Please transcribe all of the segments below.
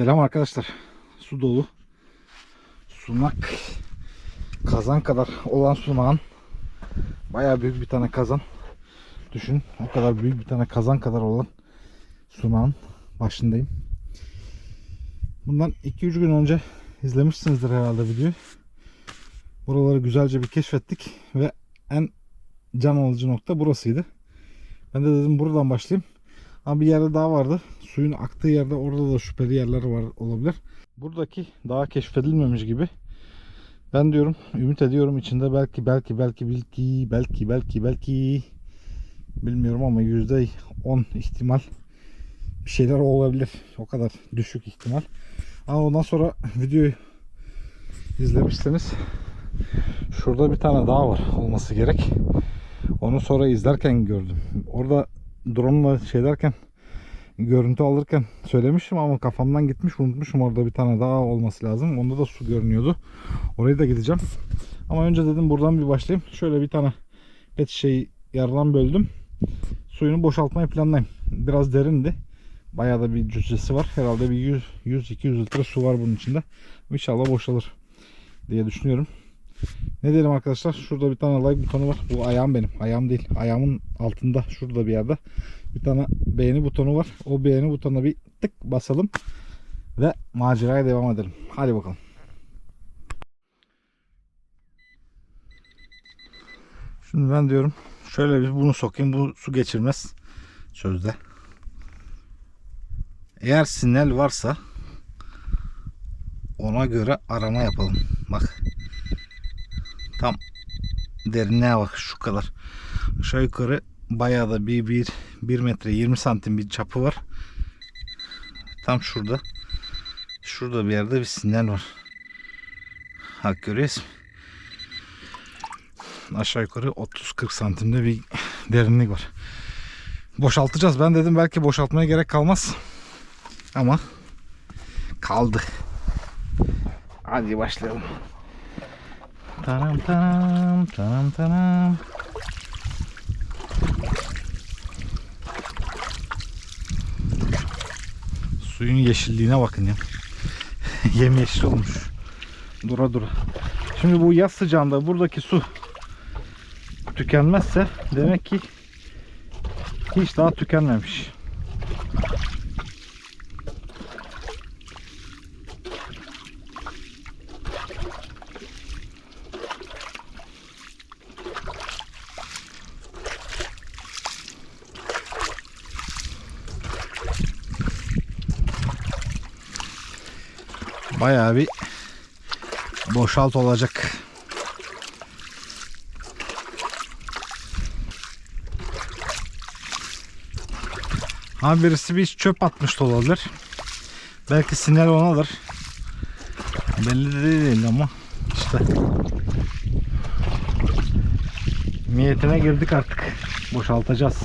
Selam arkadaşlar. Su dolu. Sunak kazan kadar olan sunağın bayağı büyük bir tane kazan. Düşün o kadar büyük bir tane kazan kadar olan sunağın başındayım. Bundan 2-3 gün önce izlemişsinizdir herhalde videoyu. Buraları güzelce bir keşfettik ve en can alıcı nokta burasıydı. Ben de dedim buradan başlayayım. Ama bir yerde daha vardı. Suyun aktığı yerde orada da şüpheli yerler var olabilir. Buradaki daha keşfedilmemiş gibi. Ben diyorum, ümit ediyorum içinde belki belki belki belki belki belki belki bilmiyorum ama yüzde 10 ihtimal bir şeyler olabilir. O kadar düşük ihtimal. Ama ondan sonra videoyu izlemişseniz şurada bir tane daha var olması gerek. Onu sonra izlerken gördüm. Orada drone'la şey derken görüntü alırken söylemiştim ama kafamdan gitmiş unutmuşum orada bir tane daha olması lazım. Onda da su görünüyordu. Oraya da gideceğim. Ama önce dedim buradan bir başlayayım. Şöyle bir tane pet şey yarıdan böldüm. Suyunu boşaltmayı planlayayım. Biraz derindi. Bayağı da bir cüssesi var. Herhalde bir 100-200 litre su var bunun içinde. İnşallah boşalır diye düşünüyorum. Ne diyelim arkadaşlar? Şurada bir tane like butonu var. Bu ayağım benim. Ayağım değil. Ayağımın altında şurada bir yerde bir tane beğeni butonu var. O beğeni butonuna bir tık basalım ve maceraya devam edelim. Hadi bakalım. Şimdi ben diyorum şöyle bir bunu sokayım. Bu su geçirmez. Sözde. Eğer sinyal varsa ona göre arama yapalım. Bak. Tam derinliğe bak şu kadar. Aşağı yukarı bayağı da bir, bir, bir metre 20 santim bir çapı var. Tam şurada. Şurada bir yerde bir sinyal var. Hak görüyoruz. Aşağı yukarı 30-40 santimde bir derinlik var. Boşaltacağız. Ben dedim belki boşaltmaya gerek kalmaz. Ama kaldı. Hadi başlayalım. Tanam tanam tanam tanam. Suyun yeşilliğine bakın ya. Yemyeşil olmuş. Dura dura. Şimdi bu yaz sıcağında buradaki su tükenmezse demek ki hiç daha tükenmemiş. Bayağı bir boşalt olacak. Ha birisi bir çöp atmış da olabilir. Belki sinyal onadır. Belli de değil ama işte niyetine girdik artık. Boşaltacağız.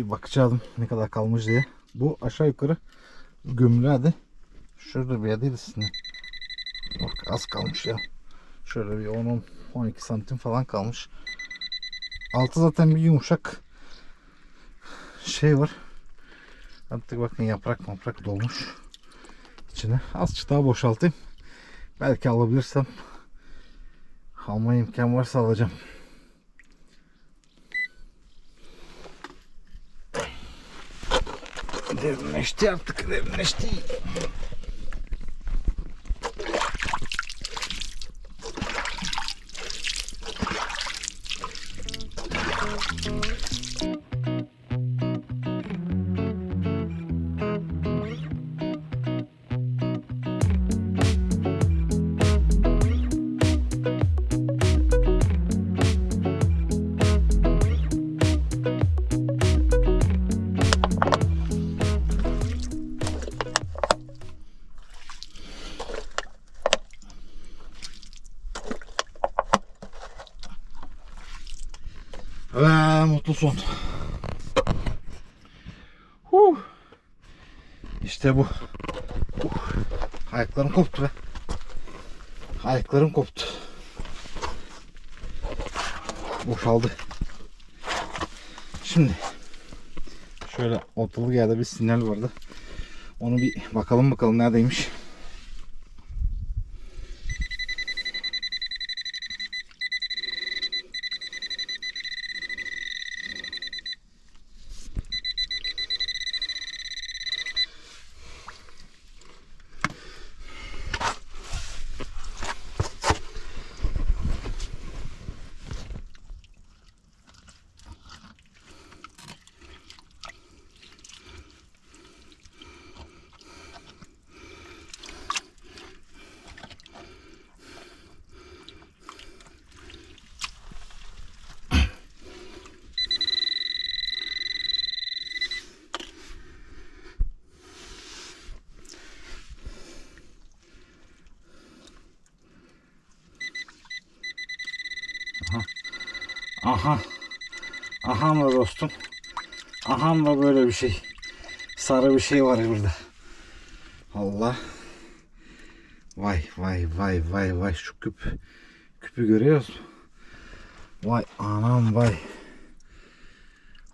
Bir bakacağım ne kadar kalmış diye. Bu aşağı yukarı hadi. Şurada bir yerdeydi sizinle. Bak az kalmış ya. Şöyle bir 10-12 santim falan kalmış. Altı zaten bir yumuşak şey var. Artık bakın yaprak yaprak dolmuş içine. Azıcık daha boşaltayım. Belki alabilirsem alma imkan varsa alacağım. dedo neste arte, que dedo neste. Ve mutlu son. Huh. İşte bu. Uh. Ayaklarım koptu be. Ayaklarım koptu. Boşaldı. Şimdi şöyle ortalık yerde bir sinyal vardı. Onu bir bakalım bakalım neredeymiş. Aha. Aha mı dostum? Aha mı böyle bir şey? Sarı bir şey var burada. Allah. Vay vay vay vay vay şu küp. Küpü görüyoruz? Vay anam vay.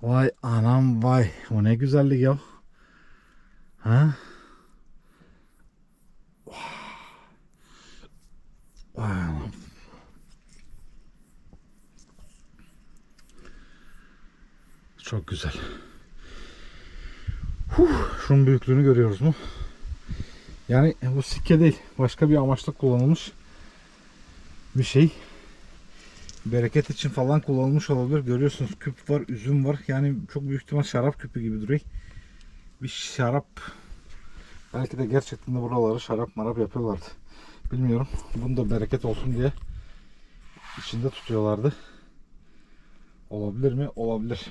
Vay anam vay. O ne güzellik ya. Ha? Vay Çok güzel. Huh, şunun büyüklüğünü görüyoruz mu? Yani bu sikke değil. Başka bir amaçla kullanılmış bir şey. Bereket için falan kullanılmış olabilir. Görüyorsunuz küp var, üzüm var. Yani çok büyük ihtimal şarap küpü gibi duruyor. Bir şarap belki de gerçekten de buraları şarap marap yapıyorlardı. Bilmiyorum. Bunu da bereket olsun diye içinde tutuyorlardı. Olabilir mi? Olabilir.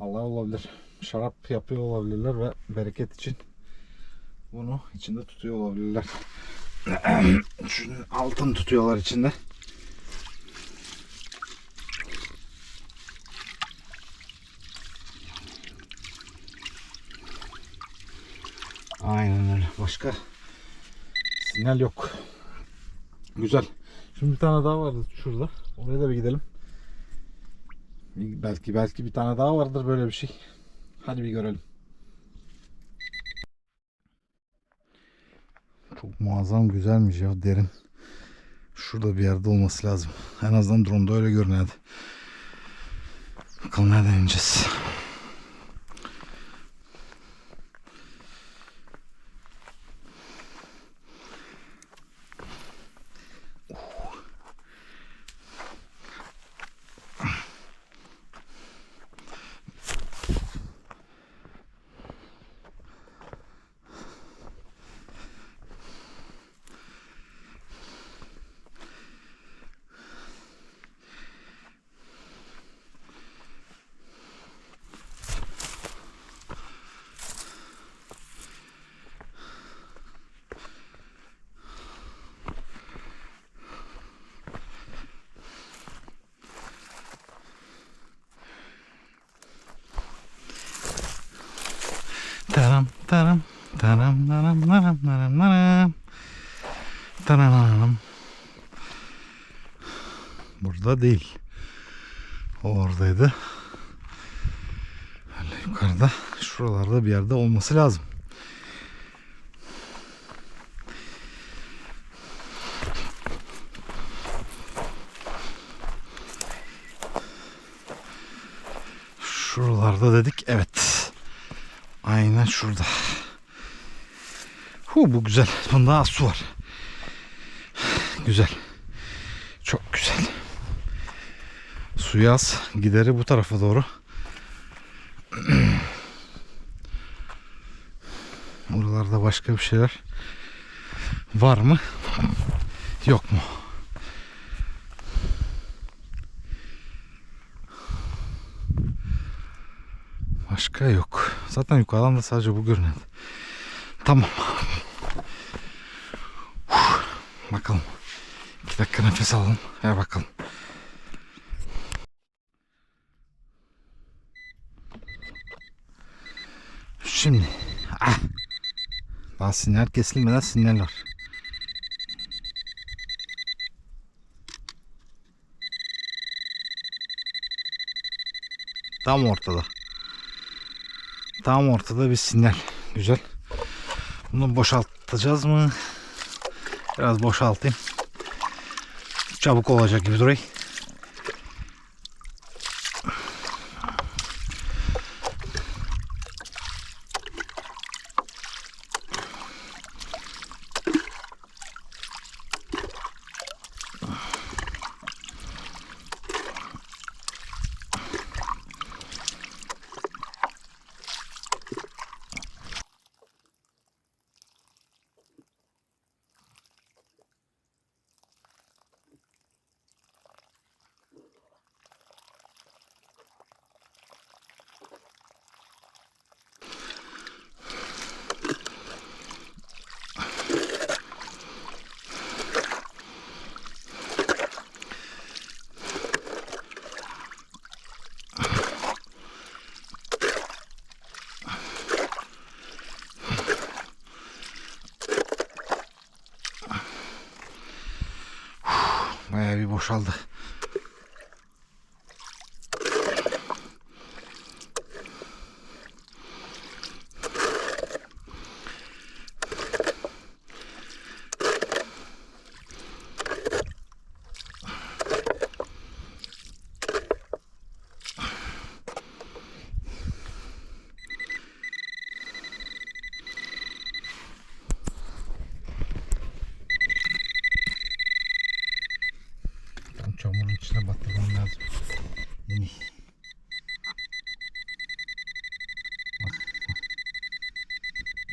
Allah olabilir. Şarap yapıyor olabilirler ve bereket için bunu içinde tutuyor olabilirler. Şunun altın tutuyorlar içinde. Aynen öyle. Başka sinyal yok. Güzel. Şimdi bir tane daha vardı şurada. Oraya da bir gidelim. Belki belki bir tane daha vardır böyle bir şey. Hadi bir görelim. Çok muazzam güzelmiş ya derin. Şurada bir yerde olması lazım. En azından drone'da öyle görünüyordu. Bakalım nereden ineceğiz. Taram taram taram taram taram taram taram Burada değil. O oradaydı. Böyle yukarıda şuralarda bir yerde olması lazım. Şuralarda dedik evet. Hemen şurada. Hu, bu güzel. Bunda az su var. Güzel. Çok güzel. Suyu az. Gideri bu tarafa doğru. Buralarda başka bir şeyler var mı? Yok mu? Başka yok. Zaten yukarıdan da sadece bu görünüyor. Tamam. Uf, Bakalım. İki dakika nefes alalım. Ver bakalım. Şimdi. Ah. Daha sinyal kesilmeden sinyal var. Tam ortada. Tam ortada bir sinyal. Güzel. Bunu boşaltacağız mı? Biraz boşaltayım. Çabuk olacak gibi duruyor. Bayağı bir boşaldı. Tam çamurun içine batırmam lazım. Yeni.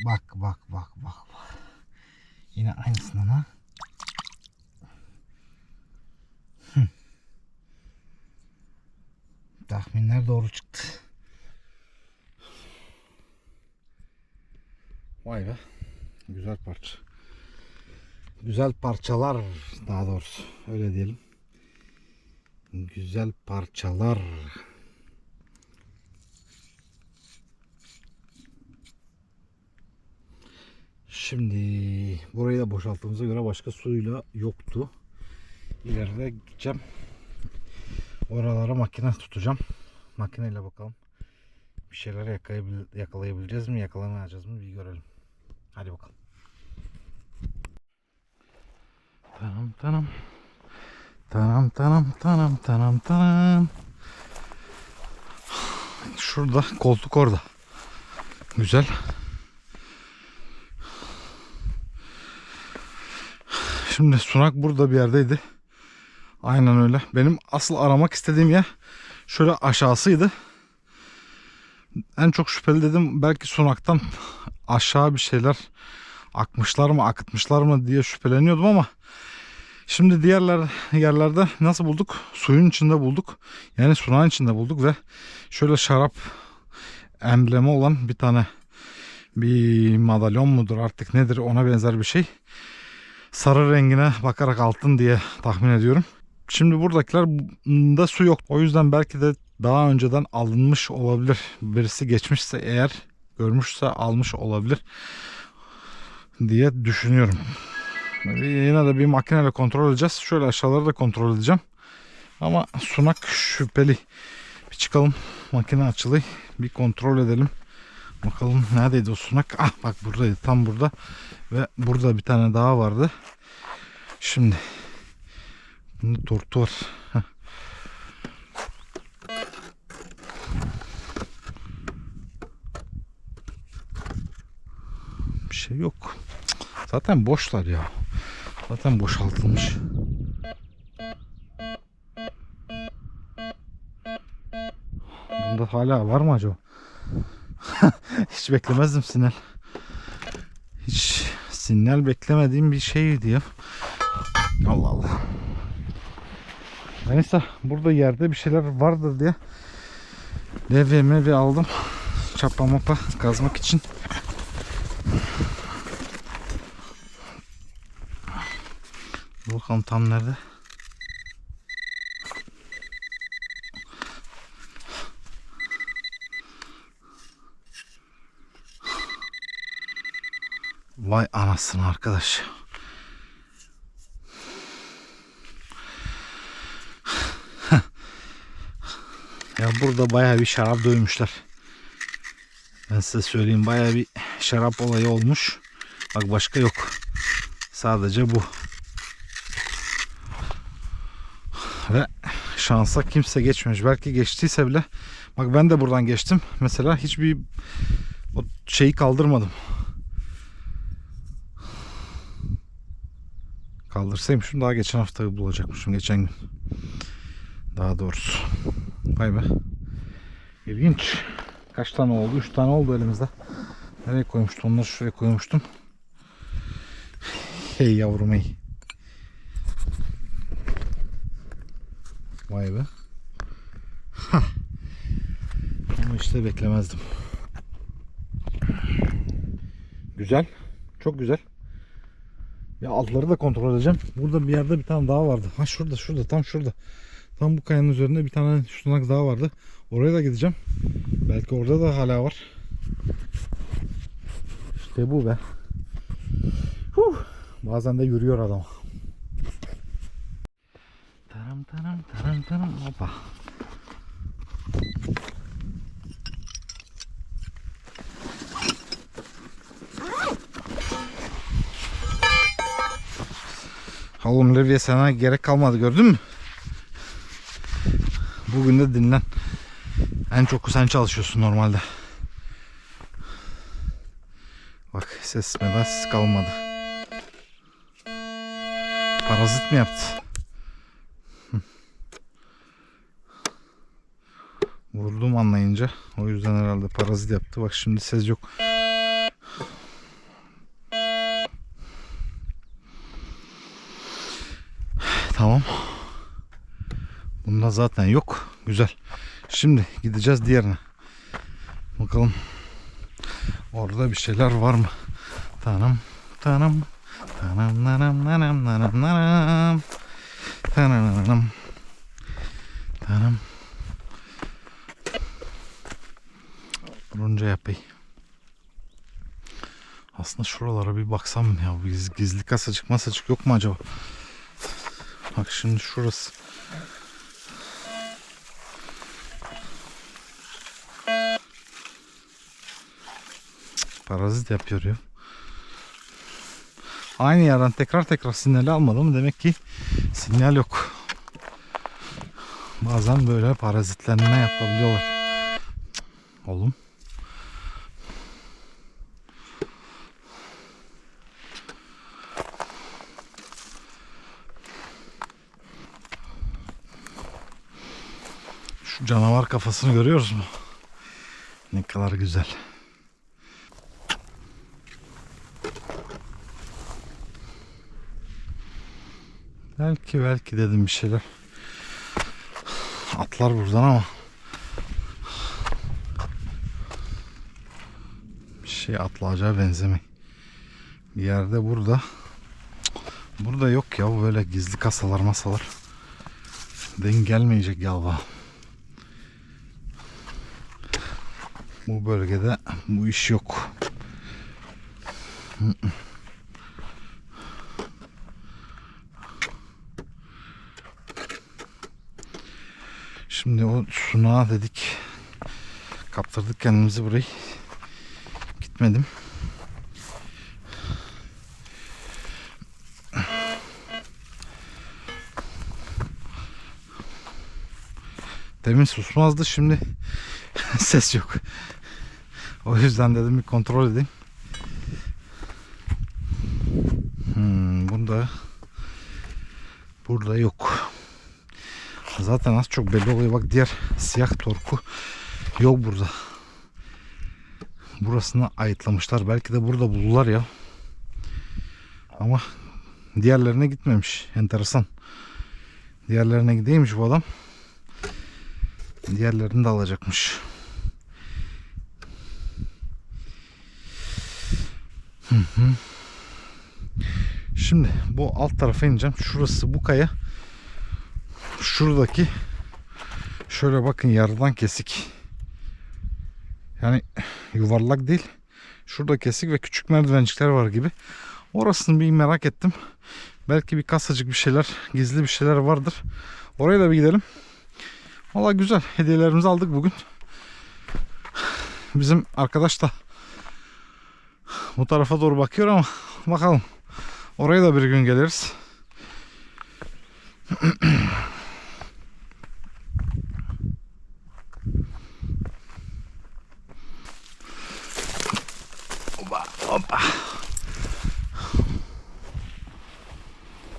Bak bak. Bak bak bak. Yine aynısından ha. Tahminler doğru çıktı. Vay be. Güzel parça. Güzel parçalar daha doğrusu. Öyle diyelim. Güzel parçalar. Şimdi burayı da boşalttığımıza göre başka suyla yoktu. İleride gideceğim. Oralara makine tutacağım. Makineyle bakalım. Bir şeyler yakalayabil- yakalayabileceğiz mi, yakalamayacağız mı bir görelim. Hadi bakalım. Tamam tamam. Tanam tanam tanam tanam tanam. Şurada koltuk orada. Güzel. Şimdi sunak burada bir yerdeydi. Aynen öyle. Benim asıl aramak istediğim yer şöyle aşağısıydı. En çok şüpheli dedim belki sunaktan aşağı bir şeyler akmışlar mı akıtmışlar mı diye şüpheleniyordum ama Şimdi diğerler yerlerde nasıl bulduk? Suyun içinde bulduk. Yani sunağın içinde bulduk ve şöyle şarap emblemi olan bir tane bir madalyon mudur artık nedir ona benzer bir şey. Sarı rengine bakarak altın diye tahmin ediyorum. Şimdi buradakiler da su yok. O yüzden belki de daha önceden alınmış olabilir. Birisi geçmişse eğer görmüşse almış olabilir diye düşünüyorum. Yine de bir makineyle kontrol edeceğiz. Şöyle aşağıları da kontrol edeceğim. Ama sunak şüpheli. Bir çıkalım. Makine açılı. Bir kontrol edelim. Bakalım neredeydi o sunak? Ah bak buradaydı. Tam burada. Ve burada bir tane daha vardı. Şimdi. Bunda tortu var. Heh. şey yok. Zaten boşlar ya. Zaten boşaltılmış. Bunda hala var mı acaba? Hiç beklemezdim sinyal. Hiç sinyal beklemediğim bir şeydi ya. Allah Allah. Neyse burada yerde bir şeyler vardır diye levyemi bir aldım. Çapa mapa kazmak için. Tam nerede? Vay anasını arkadaş. ya burada bayağı bir şarap dövmüşler. Ben size söyleyeyim bayağı bir şarap olayı olmuş. Bak başka yok. Sadece bu. Ve şansa kimse geçmemiş. Belki geçtiyse bile bak ben de buradan geçtim. Mesela hiçbir o şeyi kaldırmadım. Kaldırsaymışım daha geçen hafta bulacakmışım geçen gün. Daha doğrusu. Vay be. İlginç. Kaç tane oldu? 3 tane oldu elimizde. Nereye koymuştum? Onları şuraya koymuştum. Hey yavrum hey. Vay be. Hah. Ama işte beklemezdim. Güzel. Çok güzel. Ya altları da kontrol edeceğim. Burada bir yerde bir tane daha vardı. Ha şurada şurada tam şurada. Tam bu kayanın üzerinde bir tane sunak daha vardı. Oraya da gideceğim. Belki orada da hala var. İşte bu be. Huh. Bazen de yürüyor adam. Taram taram taram taram hoppa. Oğlum Levye sana gerek kalmadı gördün mü? Bugün de dinlen. En çok sen çalışıyorsun normalde. Bak ses medas kalmadı. Parazit mi yaptı? Vurdum anlayınca. O yüzden herhalde parazit yaptı. Bak şimdi ses yok. Tamam. Bunda zaten yok. Güzel. Şimdi gideceğiz diğerine. Bakalım. Orada bir şeyler var mı? Tanam. Tanam. Tanam nanam nanam nanam nanam. Tananam. Tanam. Runca yapayım. Aslında şuralara bir baksam ya. Biz gizli kasacık masacık yok mu acaba? Bak şimdi şurası. Parazit yapıyor ya. Aynı yerden tekrar tekrar sinyali almadım. Demek ki sinyal yok. Bazen böyle parazitlenme yapabiliyorlar. Oğlum. Şu canavar kafasını görüyoruz mu? Ne kadar güzel. Belki belki dedim bir şeyler. Atlar buradan ama. Bir şey atlayacağı benzemiyor. Bir yerde burada. Burada yok ya böyle gizli kasalar masalar. Denk gelmeyecek galiba. Bu bölgede bu iş yok. Şimdi o sunağa dedik. Kaptırdık kendimizi burayı. Gitmedim. Demin susmazdı şimdi ses yok. O yüzden dedim bir kontrol edeyim. burada burada yok. Zaten az çok belli oluyor. Bak diğer siyah torku yok burada. Burasını ayıtlamışlar. Belki de burada buldular ya. Ama diğerlerine gitmemiş. Enteresan. Diğerlerine gideymiş bu adam. Diğerlerini de alacakmış. Şimdi bu alt tarafa ineceğim. Şurası bu kaya. Şuradaki şöyle bakın yarıdan kesik. Yani yuvarlak değil. Şurada kesik ve küçük merdivencikler var gibi. Orasını bir merak ettim. Belki bir kasacık bir şeyler, gizli bir şeyler vardır. Oraya da bir gidelim. Valla güzel. Hediyelerimizi aldık bugün. Bizim arkadaş da bu tarafa doğru bakıyor ama bakalım. Oraya da bir gün geliriz. Hoppa, hoppa.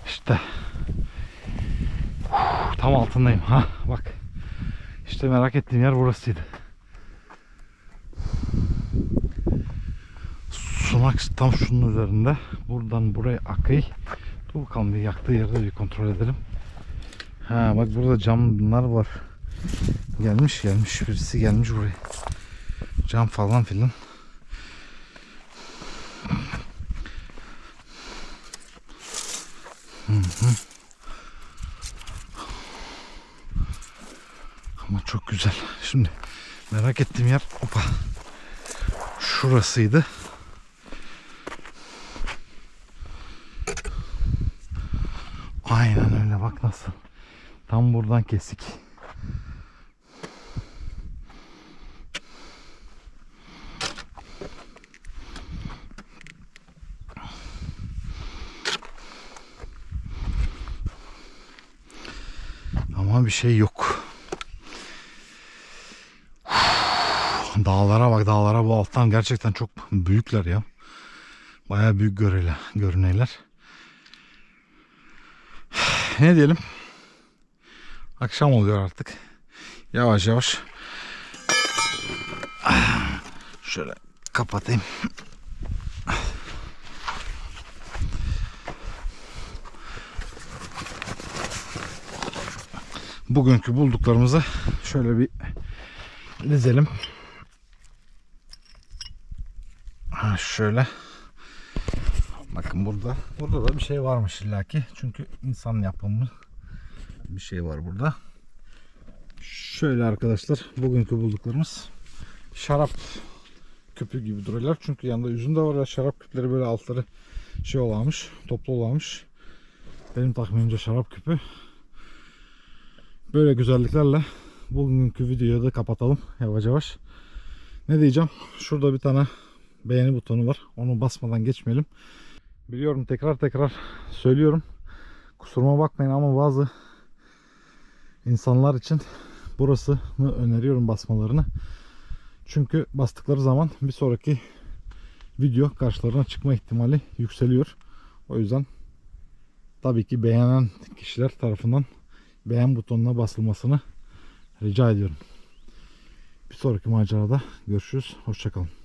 İşte. Uf, Tam altındayım. Ha bak. İşte merak ettiğim yer burasıydı. Sunak tam şunun üzerinde. Buradan buraya akay. Dur bakalım bir yaktığı yerde bir kontrol edelim. Ha bak burada camlar var. Gelmiş gelmiş birisi gelmiş buraya. Cam falan filan. Hı hı. Ama çok güzel. Şimdi merak ettiğim yer opa. Şurasıydı. Aynen öyle bak nasıl. Tam buradan kesik. Ama bir şey yok. Dağlara bak dağlara bu alttan gerçekten çok büyükler ya. Baya büyük görele, görüneyler. Ne diyelim? Akşam oluyor artık. Yavaş yavaş. Şöyle kapatayım. Bugünkü bulduklarımızı şöyle bir dizelim. Ha, şöyle. Bakın burada. Burada da bir şey varmış illaki. Çünkü insan yapımı bir şey var burada. Şöyle arkadaşlar bugünkü bulduklarımız şarap küpü gibi duruyorlar. Çünkü yanında üzüm de var ya şarap küpleri böyle altları şey olamış, toplu olamış. Benim tahminimce şarap küpü. Böyle güzelliklerle bugünkü videoyu da kapatalım yavaş yavaş. Ne diyeceğim? Şurada bir tane beğeni butonu var. Onu basmadan geçmeyelim. Biliyorum tekrar tekrar söylüyorum. Kusuruma bakmayın ama bazı insanlar için burasını öneriyorum basmalarını. Çünkü bastıkları zaman bir sonraki video karşılarına çıkma ihtimali yükseliyor. O yüzden tabii ki beğenen kişiler tarafından beğen butonuna basılmasını rica ediyorum. Bir sonraki macerada görüşürüz. Hoşçakalın.